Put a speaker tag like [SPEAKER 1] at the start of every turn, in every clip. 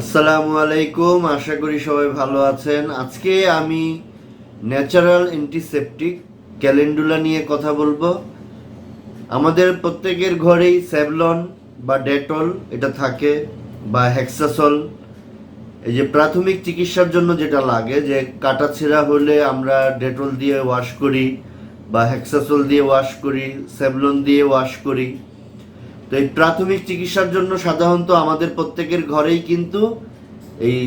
[SPEAKER 1] আসসালামু আলাইকুম, আশা করি সবাই ভালো আছেন। আজকে আমি ন্যাচারাল অ্যান্টিসেপটিক ক্যালেন্ডুলা নিয়ে কথা বলব। আমাদের প্রত্যেকের ঘরেই স্যাভলন বা ডেটল এটা থাকে বা হেক্সাসল। এই যে প্রাথমিক চিকিৎসার জন্য যেটা লাগে, যে কাটা ছেঁড়া হলে আমরা ডেটল দিয়ে ওয়াশ করি বা হেক্সাসল দিয়ে ওয়াশ করি, স্যাভলন দিয়ে ওয়াশ করি। এই প্রাথমিক চিকিৎসার জন্য সাধারণত আমাদের প্রত্যেকের ঘরেই কিন্তু এই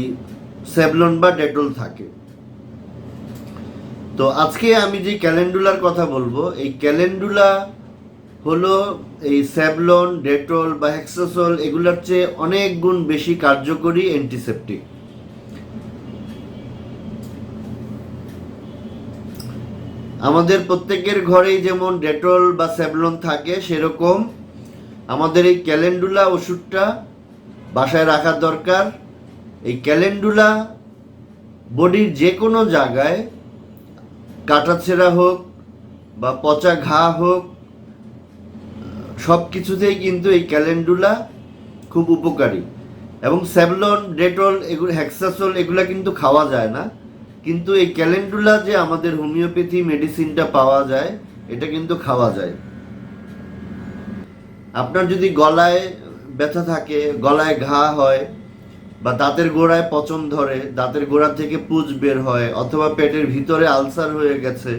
[SPEAKER 1] স্যাভলন বা ডেটল থাকে। তো আজকে আমি যে ক্যালেন্ডুলার কথা বলব, এই ক্যালেন্ডুলা হলো এই স্যাভলন ডেটল বা হেক্সাসল এগুলোর চেয়ে অনেক গুণ বেশি কার্যকরী অ্যান্টিসেপটিক। আমাদের প্রত্যেকের ঘরেই যেমন ডেটল বা স্যাভলন থাকে, সেরকম আমাদের এই ক্যালেন্ডুলা ওষুধটা বাসায় রাখা দরকার। এই ক্যালেন্ডুলা বডির যে কোনো জায়গায়, কাটাছেঁড়া হোক বা পচা ঘা হোক সব কিছুতেই কিন্তু এই ক্যালেন্ডুলা খুব উপকারী। এবং স্যাভলন, ডেটল, এগুলো, হ্যাক্সাসল, এগুলো কিন্তু খাওয়া যায় না। কিন্তু এই ক্যালেন্ডুলা যে আমাদের হোমিওপ্যাথি মেডিসিনটা পাওয়া যায়, এটা কিন্তু খাওয়া যায়। আপনার যদি গলায় ব্যথা থাকে, গলায় ঘা হয় বা দাঁতের গোড়ায় পচন ধরে, দাঁতের গোড়া থেকে পুজ বের হয় অথবা পেটের ভিতরে আলসার হয়ে গেছে,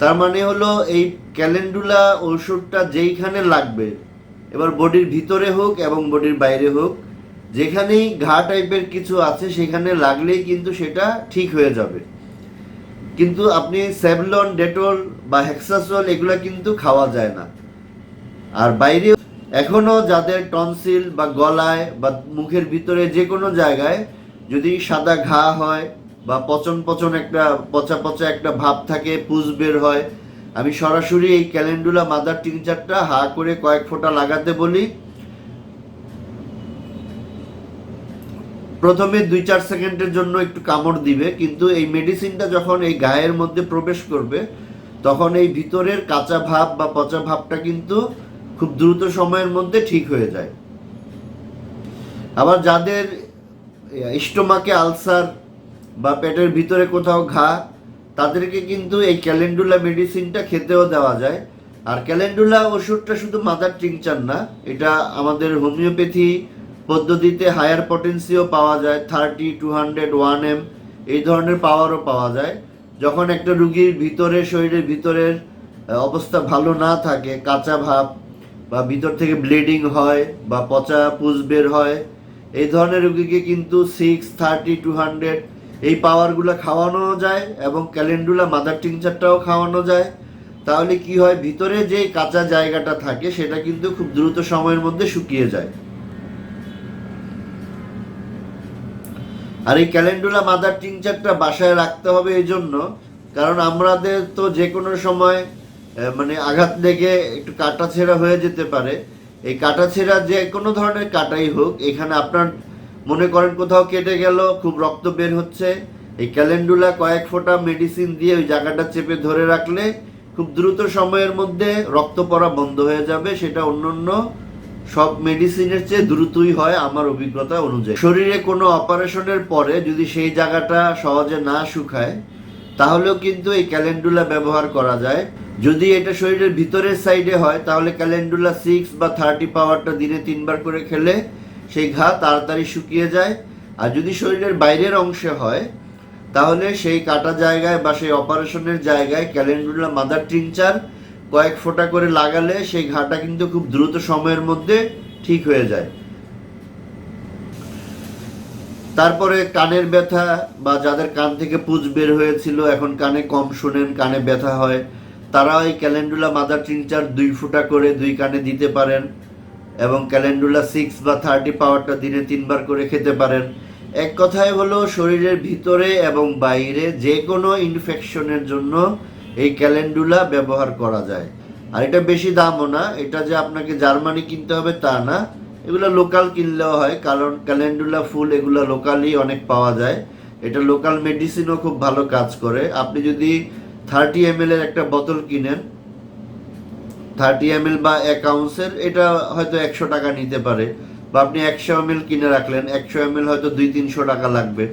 [SPEAKER 1] তার মানে হলো এই ক্যালেন্ডুলা ওষুধটা যেইখানে লাগবে, এবার বডির ভিতরে হোক এবং বডির বাইরে হোক, যেখানেই ঘা টাইপের কিছু আছে সেখানে লাগলেই কিন্তু সেটা ঠিক হয়ে যাবে। কিন্তু আপনি স্যাভলন, ডেটল বা হেক্সাসল এগুলো কিন্তু খাওয়া যায় না। আর বাইরে এখনও যাদের টনসিল বা গলায় বা মুখের ভিতরে যে কোনো জায়গায় যদি সাদা ঘা হয় বা পচন পচন একটা পচা পচা একটা ভাব থাকে পুজ বের হয়, আমি সরাসরি এই ক্যালেন্ডুলা মাদার টিনচারটা হা করে কয়েক ফোঁটা লাগাতে বলি। প্রথমে দুই চার সেকেন্ডের জন্য একটু কামড় দিবে, কিন্তু এই মেডিসিনটা যখন এই গায়ের মধ্যে প্রবেশ করবে, তখন এই ভিতরের কাঁচা ভাব বা পচা ভাবটা কিন্তু খুব দ্রুত সময়ের মধ্যে ঠিক হয়ে যায়। আবার যাদের স্টোমাকে আলসার বা পেটের ভিতরে কোথাও ঘা, তাদেরকে কিন্তু এই ক্যালেন্ডুলা মেডিসিনটা খেতেও দেওয়া যায়। আর ক্যালেন্ডুলা ওষুধটা শুধু মাদার টিংচার না, এটা আমাদের হোমিওপ্যাথি পদ্ধতিতে হায়ার পটেন্সিও পাওয়া যায়, thirty, two hundred, one M, এই ধরনের পাওয়ারও পাওয়া যায়। যখন একটা রুগীর ভিতরে, শরীরের ভিতরের অবস্থা ভালো না থাকে, কাঁচা ভাব বা ভিতর থেকে ব্লিডিং হয় বা পচা পুজ বের হয়, এই ধরনের রুগীকে কিন্তু সিক্স থার্টি টু হান্ড্রেড এই পাওয়ারগুলো খাওয়ানো যায় এবং ক্যালেন্ডুলা মাদার টিংচারটাও খাওয়ানো যায়। তাহলে কি হয়, ভিতরে যে কাঁচা জায়গাটা থাকে, সেটা কিন্তু খুব দ্রুত সময়ের মধ্যে শুকিয়ে যায়। আর এই ক্যালেন্ডুলা মাদার টিংচারটা বাসায় রাখতে হবে এই জন্য কারণ আমাদের তো যে কোনো সময় মানে আঘাত লেগে একটু কাটা ছেঁড়া হয়ে যেতে পারে। এই কাটা ছেঁড়া যে কোনো ধরনের কাটাই হোক, এখানে আপনার মনে করেন কোথাও কেটে গেল, খুব রক্ত বের হচ্ছে, এই ক্যালেন্ডুলা কয়েক ফোঁটা মেডিসিন দিয়ে ওই জায়গাটা চেপে ধরে রাখলে খুব দ্রুত সময়ের মধ্যে রক্ত পড়া বন্ধ হয়ে যাবে। সেটা অন্য অন্য সব মেডিসিনের চেয়ে দ্রুতই হয় আমার অভিজ্ঞতা অনুযায়ী। শরীরে কোনো অপারেশনের পরে যদি সেই জায়গাটা সহজে না শুকায়, তাহলেও কিন্তু এই ক্যালেন্ডুলা ব্যবহার করা যায়। যদি এটা শরীরের ভিতরের সাইডে হয়, তাহলে ক্যালেন্ডুলা সিক্স বা থার্টি পাওয়ারটা দিনে তিনবার করে খেলে সেই ঘা তাড়াতাড়ি শুকিয়ে যায়। আর যদি শরীরের বাইরের অংশে হয়, তাহলে সেই কাটা জায়গায় বা সেই অপারেশনের জায়গায় ক্যালেন্ডুলা মাদার টিনচার কয়েক ফোঁটা করে লাগালে সেই ঘাটা কিন্তু খুব দ্রুত সময়ের মধ্যে ঠিক হয়ে যায়। তারপরে কানের ব্যথা বা যাদের কান থেকে পুজ বের হয়েছিল, এখন কানে কম শোনেন, কানে ব্যথা হয়। তারা ওই ক্যালেন্ডুলা মাদার টিনচার দুই ফুটা করে দুই কানে দিতে পারেন এবং ক্যালেন্ডুলা সিক্স বা থার্টি পাওয়ারটা দিনে তিনবার করে খেতে পারেন। এক কথায় হলো, শরীরের ভিতরে এবং বাইরে যে কোনো ইনফেকশনের জন্য এই ক্যালেন্ডুলা ব্যবহার করা যায়। আর এটা বেশি দামও না, এটা যে আপনাকে জার্মানি কিনতে হবে তা না। এগুলো লোকাল কিনলেও হয়, কারণ ক্যালেন্ডুলা ফুল এগুলো লোকালি অনেক পাওয়া যায়। এটা লোকাল মেডিসিনও খুব ভালো কাজ করে। আপনি যদি থার্টি এম এর একটা বোতল কিনেন। থার্টি এম এল বা এক আউন্সের, এটা হয়তো একশো টাকা নিতে পারে। বা আপনি একশো এম কিনে রাখলেন, একশো এম হয়তো দুই তিনশো টাকা লাগবে।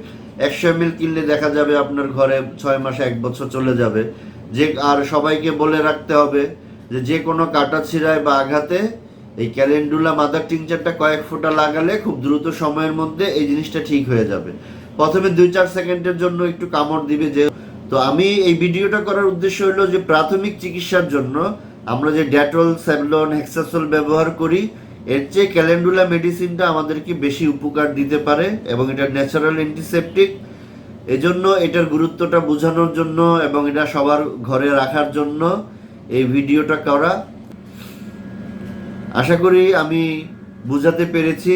[SPEAKER 1] একশো এম কিনলে দেখা যাবে আপনার ঘরে ছয় মাসে এক বছর চলে যাবে। যে, আর সবাইকে বলে রাখতে হবে যে যে কোনো কাটা ছিঁড়ায় বা আঘাতে এই ক্যালেন্ডুলা মাদার টিংচারটা কয়েক ফোঁটা লাগালে খুব দ্রুত সময়ের মধ্যে এই জিনিসটা ঠিক হয়ে যাবে। প্রথমে দুই চার সেকেন্ডের জন্য একটু কামড় দিবে যে তো আমি এই ভিডিওটা করার উদ্দেশ্য হলো যে প্রাথমিক চিকিৎসার জন্য আমরা যে ডেটল স্যাভলন, হেক্সাসল ব্যবহার করি, এর চেয়ে ক্যালেন্ডুলা মেডিসিনটা আমাদেরকে বেশি উপকার দিতে পারে এবং এটা ন্যাচারাল অ্যান্টিসেপটিক। এজন্য এটার গুরুত্বটা বোঝানোর জন্য এবং এটা সবার ঘরে রাখার জন্য এই ভিডিওটা করা। আশা করি আমি বুঝাতে পেরেছি।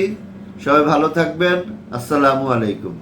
[SPEAKER 1] সবাই ভালো থাকবেন। আসসালামু আলাইকুম।